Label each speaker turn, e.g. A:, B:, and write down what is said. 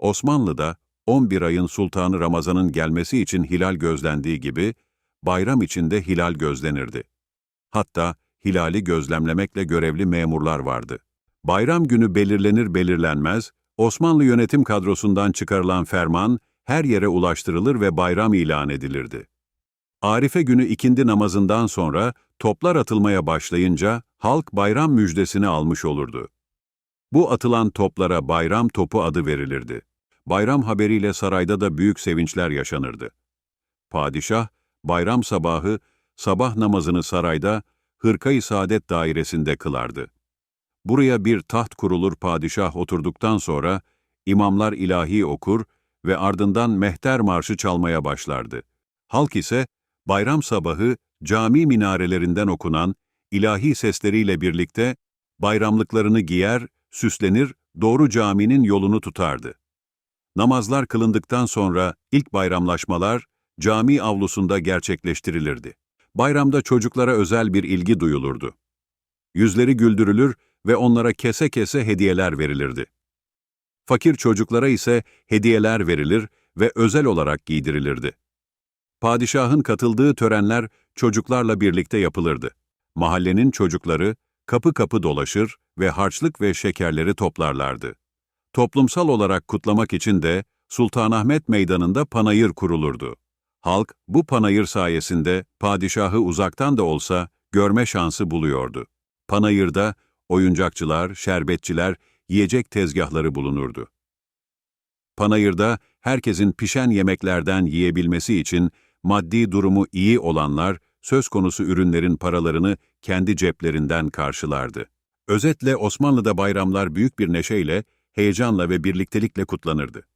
A: Osmanlı'da 11 ayın Sultanı Ramazan'ın gelmesi için hilal gözlendiği gibi, bayram içinde hilal gözlenirdi. Hatta hilali gözlemlemekle görevli memurlar vardı. Bayram günü belirlenir belirlenmez, Osmanlı yönetim kadrosundan çıkarılan ferman her yere ulaştırılır ve bayram ilan edilirdi. Arife günü ikindi namazından sonra toplar atılmaya başlayınca halk bayram müjdesini almış olurdu. Bu atılan toplara bayram topu adı verilirdi. Bayram haberiyle sarayda da büyük sevinçler yaşanırdı. Padişah, bayram sabahı sabah namazını sarayda Hırkayı Saadet dairesinde kılardı. Buraya bir taht kurulur padişah oturduktan sonra imamlar ilahi okur ve ardından mehter marşı çalmaya başlardı. Halk ise bayram sabahı cami minarelerinden okunan ilahi sesleriyle birlikte bayramlıklarını giyer, süslenir, doğru caminin yolunu tutardı. Namazlar kılındıktan sonra ilk bayramlaşmalar cami avlusunda gerçekleştirilirdi. Bayramda çocuklara özel bir ilgi duyulurdu. Yüzleri güldürülür ve onlara kese kese hediyeler verilirdi. Fakir çocuklara ise hediyeler verilir ve özel olarak giydirilirdi. Padişahın katıldığı törenler çocuklarla birlikte yapılırdı. Mahallenin çocukları kapı kapı dolaşır ve harçlık ve şekerleri toplarlardı. Toplumsal olarak kutlamak için de Sultanahmet Meydanı'nda panayır kurulurdu. Halk bu panayır sayesinde padişahı uzaktan da olsa görme şansı buluyordu. Panayırda oyuncakçılar, şerbetçiler, yiyecek tezgahları bulunurdu. Panayırda herkesin pişen yemeklerden yiyebilmesi için maddi durumu iyi olanlar söz konusu ürünlerin paralarını kendi ceplerinden karşılardı. Özetle Osmanlı'da bayramlar büyük bir neşeyle, heyecanla ve birliktelikle kutlanırdı.